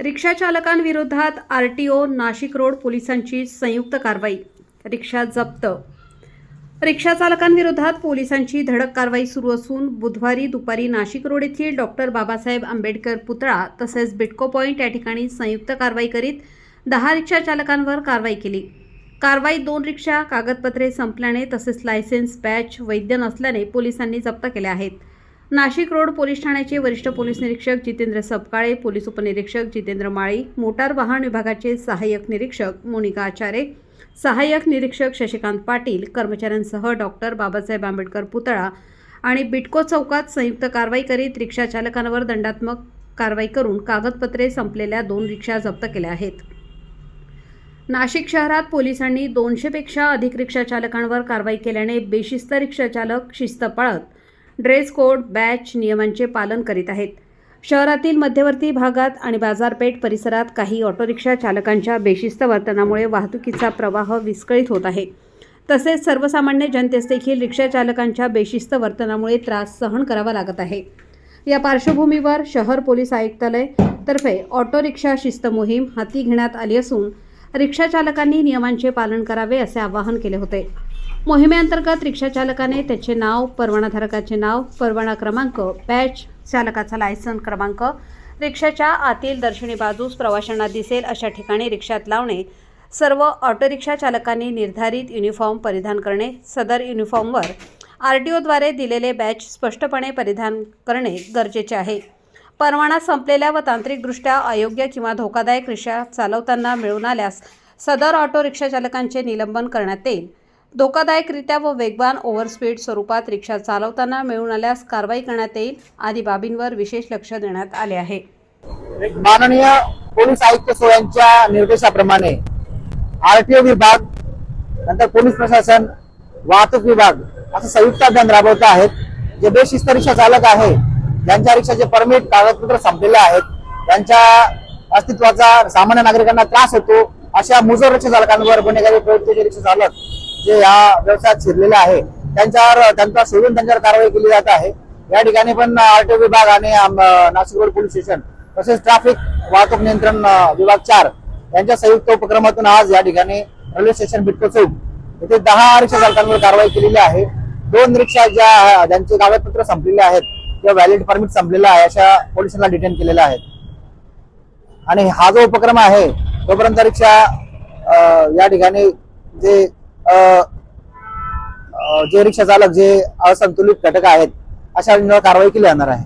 रिक्षा चालकांविरोधात R T O Nashik road पोलिसांची संयुक्त कारवाई. रिक्षा जप्त. रिक्षा चालकांविरोधात पोलिसांची धडक कारवाई सुरू असून बुधवारी दुपारी नाशिक रोड येथील डॉक्टर बाबासाहेब आंबेडकर पुतळा तसेच बिटको पॉईंट या ठिकाणी संयुक्त कारवाई करीत दहा रिक्षा चालकांवर कारवाई केली. कारवाई दोन रिक्षा कागदपत्रे संपल्याने तसेच लायसेन्स बॅच वैध नसल्याने पोलिसांनी जप्त केल्या आहेत. नाशिक रोड पोलीस ठाण्याचे वरिष्ठ पोलीस निरीक्षक जितेंद्र सपकाळे पोलीस उपनिरीक्षक जितेंद्र माळी मोटार वाहन विभागाचे सहाय्यक निरीक्षक मोनिका आचारे सहाय्यक निरीक्षक शशिकांत पाटील कर्मचाऱ्यांसह डॉक्टर बाबासाहेब आंबेडकर पुतळा आणि बिटको चौकात संयुक्त कारवाई करीत रिक्षा चालकांवर दंडात्मक कारवाई करून कागदपत्रे संपलेल्या दोन रिक्षा जप्त केल्या आहेत. नाशिक शहरात पोलिसांनी दोनशेपेक्षा अधिक रिक्षा चालकांवर कारवाई केल्याने बेशिस्त रिक्षाचालक शिस्त पाळत ड्रेस कोड बॅच नियमांचे पालन करीत आहेत. शहरातील मध्यवर्ती भागात आणि बाजारपेठ परिसरात काही ऑटोरिक्षा चालकांच्या बेशिस्त वर्तनामुळे वाहतुकीचा प्रवाह विस्कळीत होत आहे. तसेच सर्वसामान्य जनतेस देखील रिक्षा चालकांच्या बेशिस्त वर्तनामुळे त्रास सहन करावा लागत आहे. या पार्श्वभूमीवर शहर पोलीस आयुक्तालय तर्फे ऑटो रिक्षा शिस्त मोहीम हाती घेण्यात आली असून रिक्षा चालकांनी नियमांचे पालन करावे असे आवाहन केले होते. मोहिमेअंतर्गत रिक्षा चालकाने त्याचे नाव परवानाधारकाचे नाव परवाना क्रमांक बॅच चालकाचा लायसन क्रमांक रिक्षाच्या आतील दर्शनी बाजूस प्रवाशांना दिसेल अशा ठिकाणी रिक्षात लावणे सर्व ऑटो रिक्षा चालकांनी निर्धारित युनिफॉर्म परिधान करणे सदर युनिफॉर्मवर आर टी ओद्वारे दिलेले बॅच स्पष्टपणे परिधान करणे गरजेचे आहे. परवाना संपलेल्या व तांत्रिकदृष्ट्या अयोग्य किंवा धोकादायक रिक्षा चालवताना मिळून आल्यास सदर ऑटो रिक्षा चालकांचे निलंबन करण्यात येईल. धोकादायकरित्या व वेगवान ओव्हरस्पीड स्वरूपात रिक्षा चालवताना मिळून आल्यास कारवाई करण्यात येईल आदी बाबींवर विशेष लक्ष देण्यात आले आहे. माननीय पोलीस आयुक्त सोयांच्या निर्देशाप्रमाणे आरटीओ विभाग नंतर पोलीस प्रशासन वाहतूक विभाग असं संयुक्त अभियान राबवत आहेत. जे बेशिस्त रिक्षा चालक आहे ज्यांच्या रिक्षाचे परमिट कागदपत्र संपलेले आहेत त्यांच्या अस्तित्वाचा सामान्य नागरिकांना त्रास होतो अशा मुजर रिक्षा चालकांवर गुन्हेगारी प्रवृत्तीचे रिक्षा चालक जे या व्यवसायात शिरलेले आहे त्यांच्यावर त्यांचा शोधून त्यांच्यावर कारवाई केली जात आहे. या ठिकाणी पण आरटीओ विभाग आणि नाशिक रोड पोलीस स्टेशन तसेच ट्रॅफिक वाहतूक नियंत्रण विभाग चार यांच्या संयुक्त उपक्रमातून आज या ठिकाणी रेल्वे स्टेशन बिटको चौक येथे दहा रिक्षा चालकांवर कारवाई केलेली आहे. दोन रिक्षा ज्या ज्यांचे कागदपत्र संपलेले आहेत किंवा व्हॅलिड परमिट संपलेलं आहे अशा पोलिसांना डिटेन केलेल्या आहेत. आणि हा जो उपक्रम आहे तोपर्यंत रिक्षा या ठिकाणी जे जे रिक्षा चालक जे असंतुलित घटक आहेत अशा कारवाई केली जाणार आहे.